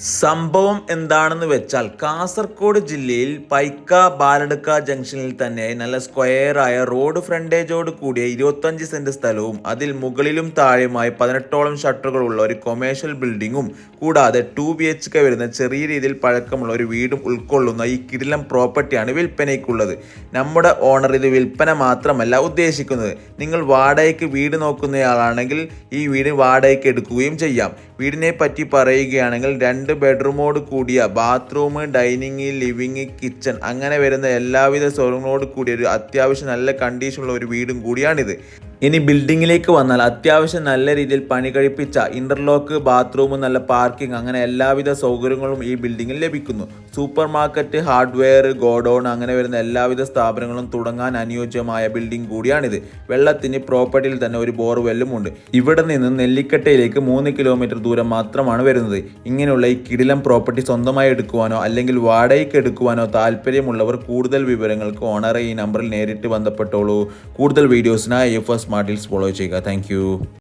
സംഭവം എന്താണെന്ന് വെച്ചാൽ കാസർഗോഡ് ജില്ലയിൽ പൈക്ക ബാലടുക്ക ജംഗ്ഷനിൽ തന്നെ നല്ല സ്ക്വയറായ റോഡ് ഫ്രണ്ടേജോട് കൂടിയ ഇരുപത്തഞ്ച് സെന്റ് സ്ഥലവും അതിൽ മുകളിലും താഴെയുമായി പതിനെട്ടോളം ഷട്ടറുകളുള്ള ഒരു കൊമേഴ്ഷ്യൽ ബിൽഡിങ്ങും കൂടാതെ ടു ബി എച്ച് കെ വരുന്ന ചെറിയ രീതിയിൽ പഴക്കമുള്ള ഒരു വീടും ഉൾക്കൊള്ളുന്ന ഈ കിടിലം പ്രോപ്പർട്ടിയാണ് വിൽപ്പനയ്ക്കുള്ളത്. നമ്മുടെ ഓണർ ഇത് വിൽപ്പന മാത്രമല്ല ഉദ്ദേശിക്കുന്നത്. നിങ്ങൾ വാടകയ്ക്ക് വീട് നോക്കുന്നയാളാണെങ്കിൽ ഈ വീട് വാടകയ്ക്ക് എടുക്കുകയും ചെയ്യാം. വീടിനെ പറ്റി പറയുകയാണെങ്കിൽ രണ്ട് ബെഡ്റൂമോട് കൂടിയ ബാത്റൂം ഡൈനിങ് ലിവിങ് കിച്ചൺ അങ്ങനെ വരുന്ന എല്ലാവിധ സൗകര്യങ്ങളോട് കൂടിയ ഒരു അത്യാവശ്യം നല്ല കണ്ടീഷനുള്ള ഒരു വീടും കൂടിയാണിത്. ഇനി ബിൽഡിങ്ങിലേക്ക് വന്നാൽ അത്യാവശ്യം നല്ല രീതിയിൽ പണി കഴിപ്പിച്ച ഇന്റർലോക്ക് ബാത്റൂം നല്ല പാർക്കിംഗ് അങ്ങനെ എല്ലാവിധ സൗകര്യങ്ങളും ഈ ബിൽഡിങ്ങിൽ ലഭിക്കുന്നു. സൂപ്പർ മാർക്കറ്റ് ഹാർഡ്വെയർ ഗോഡൌൺ അങ്ങനെ വരുന്ന എല്ലാവിധ സ്ഥാപനങ്ങളും തുടങ്ങാൻ അനുയോജ്യമായ ബിൽഡിംഗ് കൂടിയാണിത്. വെള്ളത്തിന് പ്രോപ്പർട്ടിയിൽ തന്നെ ഒരു ബോർവെല്ലും ഉണ്ട്. ഇവിടെ നിന്ന് നെല്ലിക്കട്ടയിലേക്ക് മൂന്ന് കിലോമീറ്റർ ദൂരം മാത്രമാണ് വരുന്നത്. ഇങ്ങനെയുള്ള ഈ കിടിലം പ്രോപ്പർട്ടി സ്വന്തമായി എടുക്കുവാനോ അല്ലെങ്കിൽ വാടകയ്ക്ക് എടുക്കുവാനോ താല്പര്യമുള്ളവർ കൂടുതൽ വിവരങ്ങൾക്ക് ഓണറെ ഈ നമ്പറിൽ നേരിട്ട് ബന്ധപ്പെട്ടോളൂ. കൂടുതൽ വീഡിയോസിനായി എഫ് എസ് ഡീൽസ് ഫോളോ ചെയ്യുക. താങ്ക്